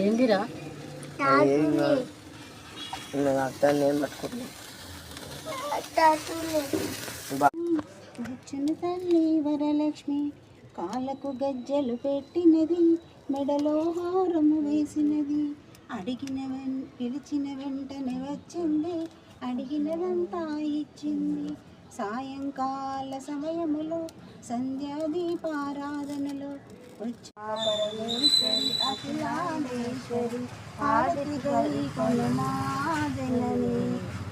ఏందిరా? ఏం కాదు నేను అత్తాన్ని నేను పట్టుకుంటున్నాను వచ్చిన తల్లి వరలక్ష్మి కాళ్ళకు గజ్జలు పెట్టినది మెడలో హారము వేసినది. అడిగిన వెన్ పిలిచిన వెంటనే వచ్చింది అడిగినదంతా ఇచ్చింది. సాయంకాల సమయములో సంధ్యా దీపారాధనలో వచ్చా పరమేశ్వరి అఖిలాండేశ్వరి హారతి గై కొనుమా జనని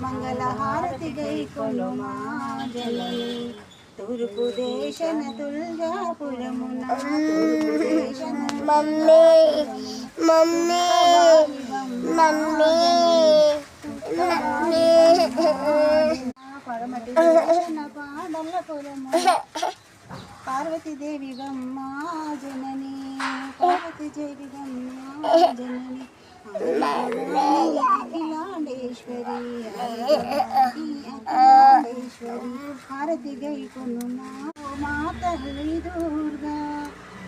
మంగళ హారతి గై కొనుమా జనని తూర్పు దేశన తుల్జాపురమున తూర్పు దేశన మమ్మీ మమ్మీ మమ్మీ మమ్మీ. పడమటి దేశన పాడల పార్వతీదేవి గమ్మ జనని పార్వతి దేవి జనని. అఖిలాండేశ్వరి అఖిలాండేశ్వరి హారతి గై కొనుమా మా తల్లి దుర్గా.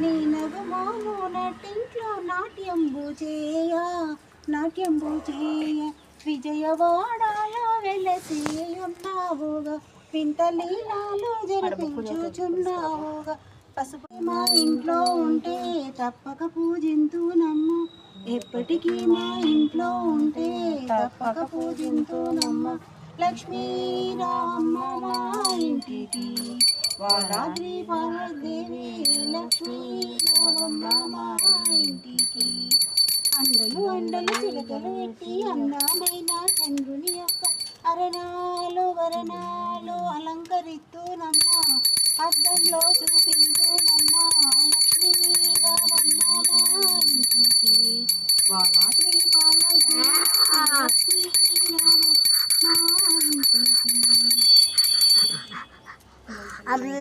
నీ నగుమాము నటింట్లో నాట్యంబు చేయ నాట్యంబు చేయ. విజయవాడలో వెలసి ఉన్నావుగా వింత లీలాలు జరిపించుచున్నావుగా. పసుపు మా ఇంట్లో ఉంటే తప్పక పూజింతునమ్మ ఎప్పటికీ మా ఇంట్లో ఉంటే తప్పక పూజింతునమ్మ లక్ష్మీ రామ మా ఇంటికి వారాద్రి పార్వదేవి లక్ష్మీ రామమ్మ మా ఇంటికి. అండలు అండలు చిలకలు పెట్టి అందమైన చంద్రుని యొక్క అరణాలు వరణాలు అలంకరిస్తూనమ్మ అద్దంలో చూపించునమ్మ లక్ష్మీ రామమ్మ మా ఇంటికి వారాత్రి పార్వతి లక్ష్మీ రామ మా ఇంటికి